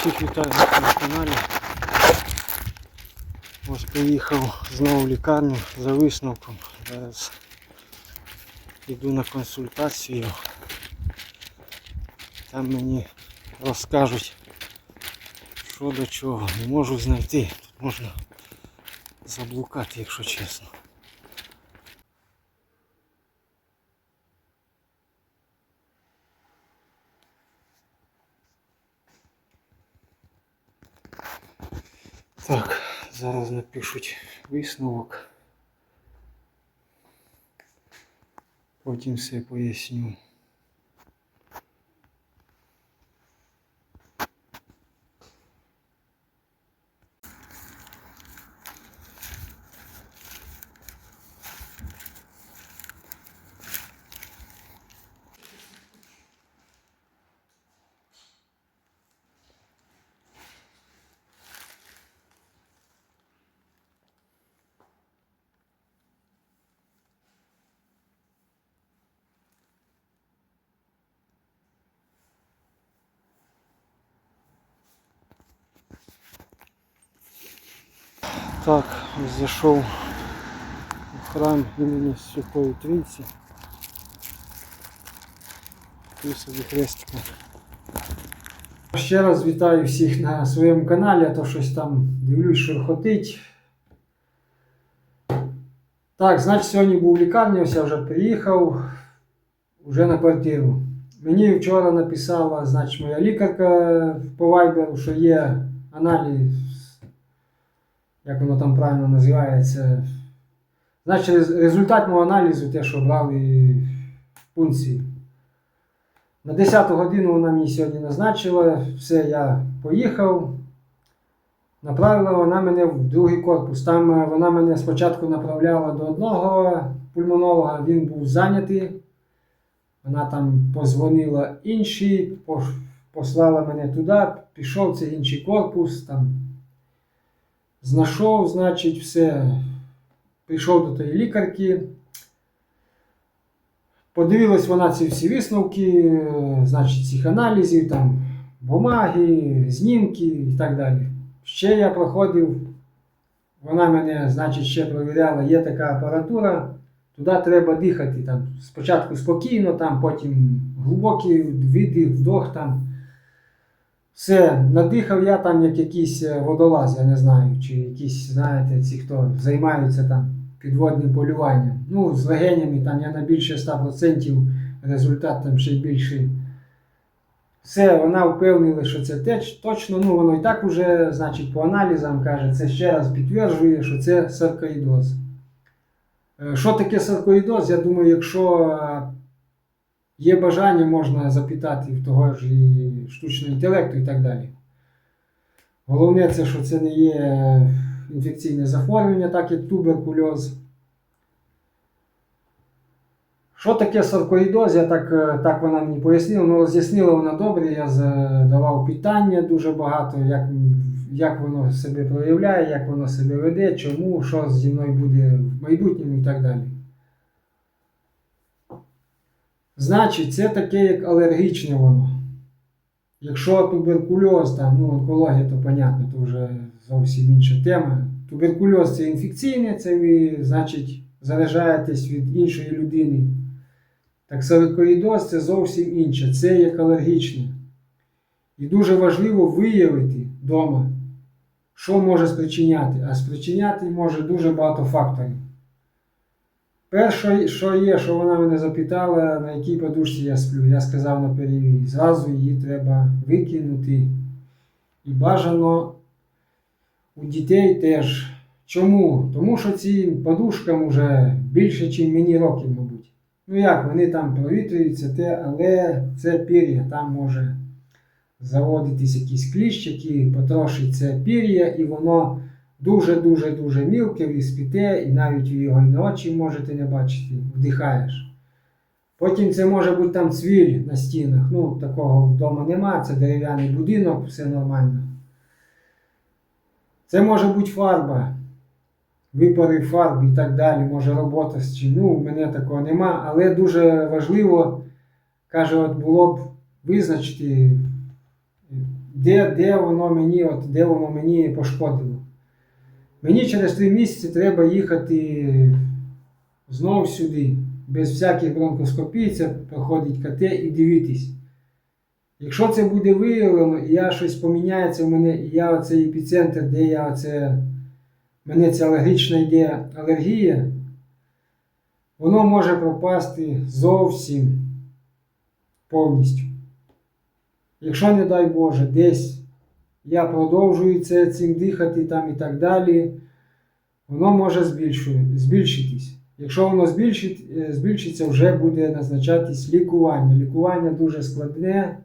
Всіх вітаю на своєму каналі. Ось приїхав знову в лікарню за висновком. Зараз йду на консультацію. Там мені розкажуть, що до чого. Не можу знайти. Тут можна заблукати, якщо чесно. Так, зараз напишуть висновок. Потім все поясню. Так, зайшов в храм імені Святої Трійці. Собі хрестика. Ще раз вітаю всіх на своєму каналі, а то щось там дивлюсь, шурхотить. Так, значить, сьогодні був в лікарні, ось я вже приїхав вже на квартиру. Мені вчора написала, значить, моя лікарка по вайберу, що є аналіз як воно там правильно називається. Значить, рез- результат мого аналізу, те, що брали пункції. На 10 годину вона мені сьогодні назначила, все, я поїхав. Направила вона мене в другий корпус. Там е, вона мене спочатку направляла до одного пульмонолога, він був зайнятий. Вона там позвонила інший, послала мене туди, пішов це інший корпус. Там Знайшов, значить, все. Прийшов до тої лікарки. Подивилась вона ці всі висновки, значить, цих аналізів, там, бумаги, знімки і так далі. Ще я проходив, вона мене, значить, ще провіряла, є така апаратура, туди треба дихати. Там, спочатку спокійно, там, потім глибокий видих, вдох там. Все, надихав я там як якийсь е, водолаз, я не знаю, чи якісь, знаєте, ці, хто займаються там підводним полюванням. Ну, з легенями там я на більше 100% результат там ще більший. Все, вона впевнила, що це теч, точно, ну воно і так уже, значить, по аналізам каже, це ще раз підтверджує, що це саркоїдоз. Е, Що таке саркоїдоз? Я думаю, якщо е, Є бажання, можна запитати в того ж і штучного інтелекту і так далі. Головне, це, що це не є інфекційне захворювання, так як туберкульоз. Що таке саркоїдоз? Я так, е, так вона мені пояснила. Ну, роз'яснила вона добре, я задавав питання дуже багато, як, як воно себе проявляє, як воно себе веде, чому, що зі мною буде в майбутньому і так далі. Значить, це таке як алергічне воно. Якщо туберкульоз, там, ну, онкологія, то понятно, то вже зовсім інша тема. Туберкульоз це інфекційне, це ви, значить, заражаєтесь від іншої людини. Так саркоїдоз це зовсім інше, це як алергічне. І дуже важливо виявити вдома, що може спричиняти. А спричиняти може дуже багато факторів. Перше, що є, що вона мене запитала, на якій подушці я сплю, я сказав на перевій. Зразу її треба викинути. І бажано у дітей теж. Чому? Тому що цим подушкам вже більше, ніж мені років, мабуть. Ну як, вони там провітрюються, те, але це пір'я, там може заводитись якісь кліщики, потрошить це пір'я, і воно дуже-дуже-дуже мілке, ви спите, і навіть ви його і на очі можете не бачити, вдихаєш. Потім це може бути там цвіль на стінах. Ну, такого вдома немає, це дерев'яний будинок, все нормально. Це може бути фарба, випари фарб і так далі, може робота з чим. Ну, у мене такого нема, але дуже важливо, каже, от було б визначити де, де воно мені, от, де воно мені пошкодило. Мені через три місяці треба їхати знов сюди, без всяких бронхоскопій, це проходить КТ і дивитись. Якщо це буде виявлено, і я щось поміняється в мене, і я оцей епіцентр, де я оце, мене ця алергічна йде алергія, воно може пропасти зовсім повністю. Якщо, не дай Боже, десь я продовжую це, цим дихати там і так далі, воно може збільшитись. Якщо воно е, збільшиться, вже буде назначатись лікування. Лікування дуже складне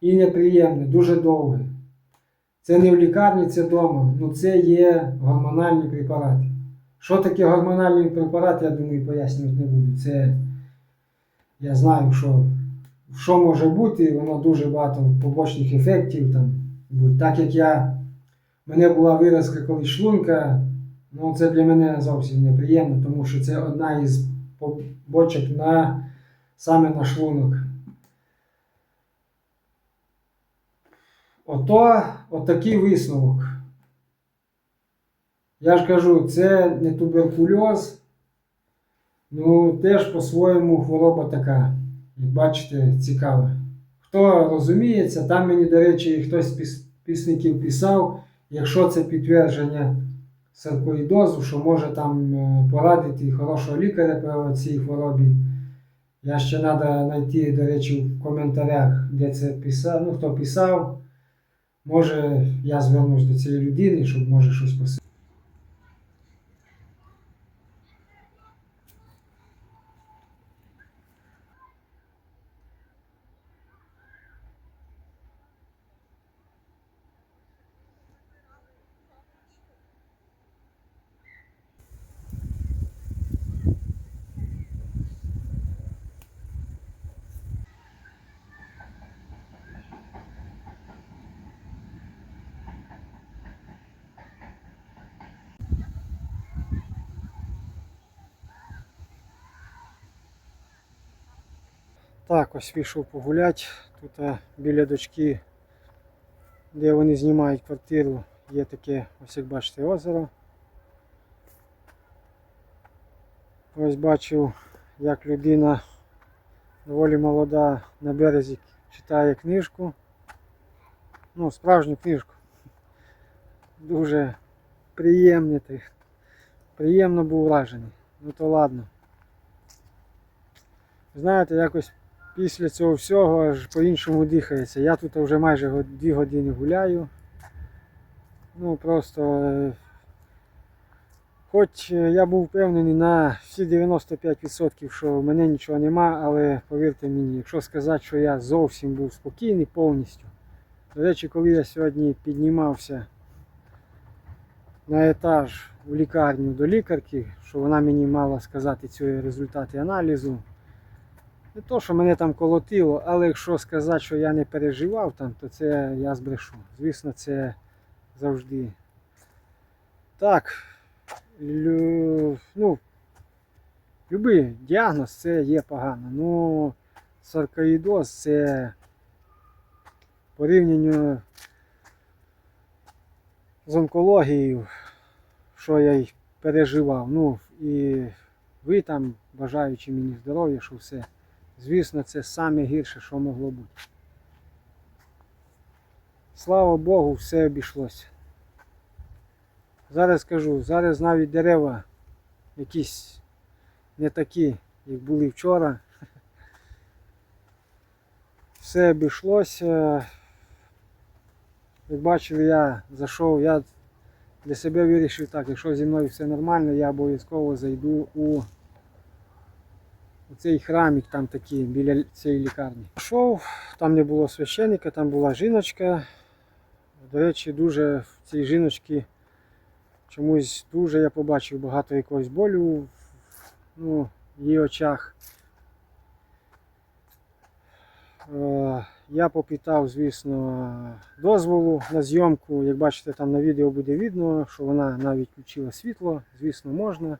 і неприємне, дуже довге. Це не в лікарні, це вдома. Ну це є гормональні препарати. Що таке гормональний препарат, я думаю, пояснювати не буду. Це я знаю, що, що може бути, воно дуже багато побочних ефектів там. Будь. Так як я, в мене була виразка колись шлунка, ну це для мене зовсім неприємно, тому що це одна із побочок на, саме на шлунок. Ото отакий висновок. Я ж кажу, це не туберкульоз, ну теж по-своєму хвороба така, як бачите, цікава. Хто розуміється, там мені, до речі, хтось з піс- пісників писав, якщо це підтвердження саркоїдозу, що може там е, порадити хорошого лікаря по цій хворобі. Я ще треба знайти, до речі, в коментарях, де це писав, ну хто писав. Може, я звернусь до цієї людини, щоб може щось посилати. Так, ось вийшов погуляти. Тут біля дочки, де вони знімають квартиру, є таке, ось як бачите, озеро. Ось бачив, як людина доволі молода на березі читає книжку. Ну, справжню книжку. Дуже приємний. ти- Приємно був вражений. Ну то ладно. Знаєте, якось після цього всього аж по-іншому дихається. Я тут вже майже го- дві години гуляю. Ну просто. е, Хоч е, я був впевнений на всі 95%, що в мене нічого нема, але повірте мені, якщо сказати, що я зовсім був спокійний повністю. До речі, коли я сьогодні піднімався на етаж у лікарню до лікарки, що вона мені мала сказати ці результати аналізу. Не то, що мене там колотило, але якщо сказати, що я не переживав там, то це я збрешу. Звісно, це завжди. Так. Лю... Ну, любий діагноз це є погано. Ну, саркоїдоз це порівнянню з онкологією, що я й переживав. Ну, і ви там, бажаючи мені здоров'я, що все. Звісно, це саме гірше, що могло бути. Слава Богу, все обійшлося. Зараз скажу, зараз навіть дерева якісь не такі, як були вчора. Все обійшлося. Як бачили, я зайшов, я для себе вирішив так, якщо зі мною все нормально, я обов'язково зайду у цей храмик там такий біля цієї лікарні. Пішов, там не було священника, там була жіночка. До речі, дуже в цій жіночці чомусь дуже я побачив багато якогось болю в ну, її очах. Е, Я попитав, звісно, дозволу на зйомку. Як бачите, там на відео буде видно, що вона навіть включила світло, звісно, можна.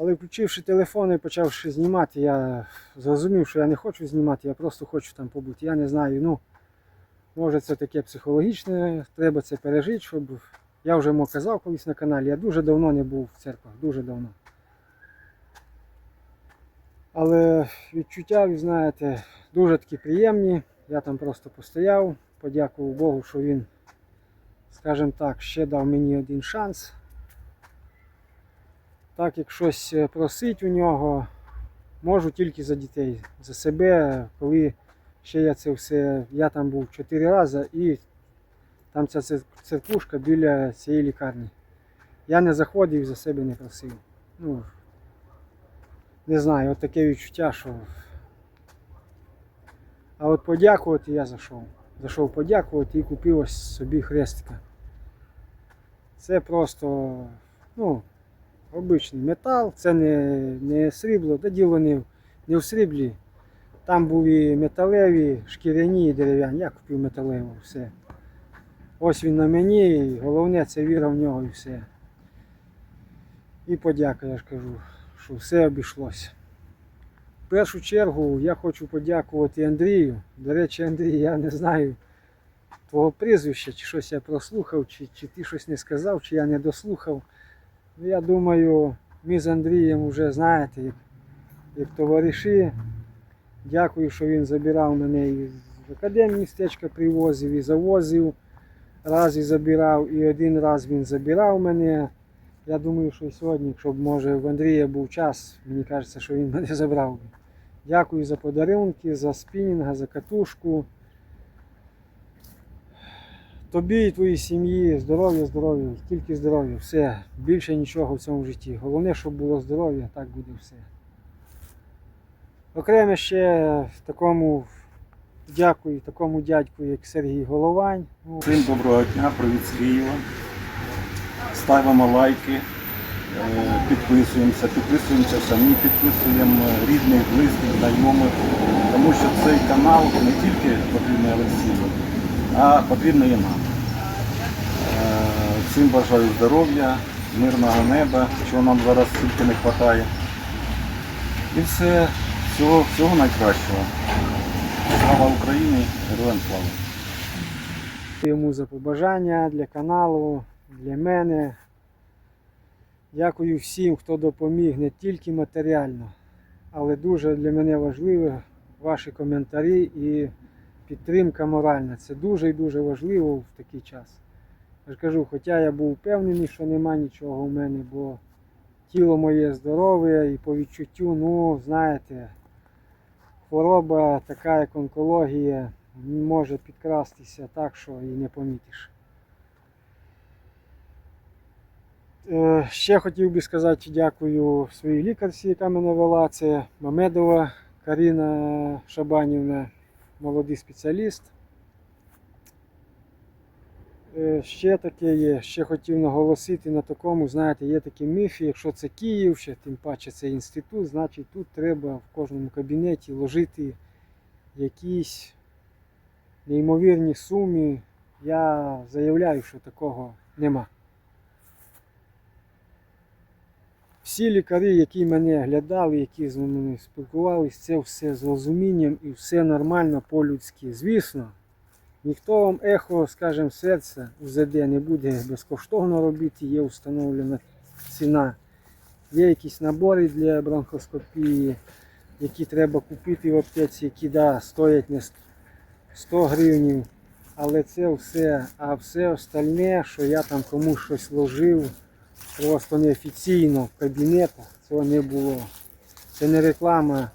Але включивши телефон і почавши знімати, я зрозумів, що я не хочу знімати, я просто хочу там побути. Я не знаю, ну, Може це таке психологічне, треба це пережити, щоб. Я вже йому казав колись на каналі, я дуже давно не був в церквах, дуже давно. Але відчуття, ви знаєте, дуже такі приємні. Я там просто постояв, подякував Богу, що він, скажімо так, ще дав мені один шанс. Так як щось е, просить у нього, можу тільки за дітей, за себе, коли ще я це все, я там був чотири рази і там ця церквушка біля цієї лікарні. Я не заходив, за себе не просив. Ну, не знаю, от таке відчуття, що. А от подякувати я зайшов. Зайшов подякувати і купив ось собі хрестика. Це просто, ну, обичний метал, це не, не срібло, та діло не, не в сріблі. Там були металеві, шкіряні і дерев'яні. Я купив металеву, все. Ось він на мені, і головне це віра в нього і все. І подяка, я ж кажу, що все обійшлося. В першу чергу я хочу подякувати Андрію. До речі, Андрій, я не знаю твого прізвища, чи щось я прослухав, чи, чи ти щось не сказав, чи я не дослухав. Ну, Я думаю, ми з Андрієм вже знаєте, як, як товариші. Дякую, що він забирав мене і з академії містечка привозив і завозив. Раз і забирав, і один раз він забирав мене. Я думаю, що і сьогодні, якщо б може в Андрія був час, мені кажеться, що він мене забрав. Дякую за подарунки, за спінінга, за катушку. Тобі і твоїй сім'ї здоров'я, здоров'я, тільки здоров'я, все. Більше нічого в цьому житті. Головне, щоб було здоров'я, так буде все. Окремо ще такому дякую такому дядьку, як Сергій Головань. Всім доброго дня, привіт з Києва. Ставимо лайки, е, підписуємося, підписуємося самі, підписуємо рідних, близьких, знайомих, тому що цей канал не тільки потрібний Олексію, а потрібний і нам. Е, Всім бажаю здоров'я, мирного неба, чого нам зараз тільки не вистачає. І все, всього, всього найкращого. Слава Україні, героям слава! йому за побажання для каналу, для мене. Дякую всім, хто допоміг не тільки матеріально, але дуже для мене важливо ваші коментарі і підтримка моральна. Це дуже і дуже важливо в такий час. Я ж кажу, хоча я був впевнений, що нема нічого в мене, бо тіло моє здорове і по відчуттю, ну, знаєте, хвороба така, як онкологія, може підкрастися так, що і не помітиш. Е, Ще хотів би сказати дякую своїй лікарці, яка мене вела. Це Мамедова Каріна Шабанівна, молодий спеціаліст. Е, Ще таке є, ще хотів наголосити на такому, знаєте, є такі міфи, якщо це Київ, ще тим паче це інститут, значить тут треба в кожному кабінеті ложити якісь неймовірні суми. Я заявляю, що такого нема. Всі лікарі, які мене глядали, які з мене спілкувалися, це все з розумінням і все нормально по-людськи. Звісно, ніхто вам ехо, скажімо, серця УЗД не буде безкоштовно робити, є встановлена ціна. Є якісь набори для бронхоскопії, які треба купити в аптеці, які да, стоять не 100 гривень. Але це все, а все остальне, що я там комусь щось ложив, просто неофіційно в кабінетах, цього не було. Це не реклама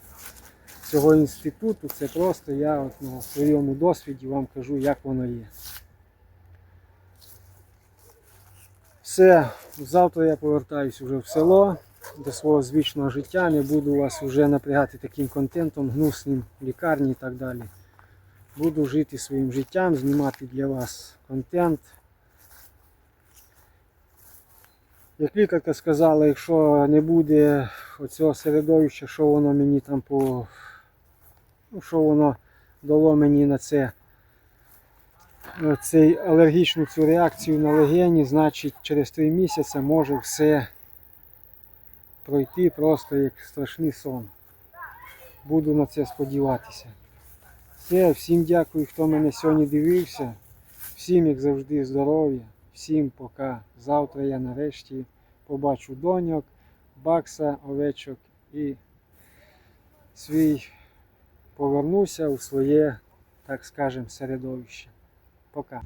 цього інституту, це просто я от на своєму досвіді вам кажу, як воно є. Все, завтра я повертаюсь вже в село до свого звичного життя, не буду вас вже напрягати таким контентом, гнусним лікарні і так далі. Буду жити своїм життям, знімати для вас контент. Як лікарка сказала, якщо не буде оцього середовища, що воно мені там по. Ну, що воно дало мені на це цей алергічну цю реакцію на легені, значить через 3 місяці може все пройти просто як страшний сон. Буду на це сподіватися. Все, всім дякую, хто мене сьогодні дивився. Всім, як завжди, здоров'я. Всім пока. Завтра я нарешті побачу доньок, бакса, овечок і свій повернуся у своє, так скажемо, середовище. Пока.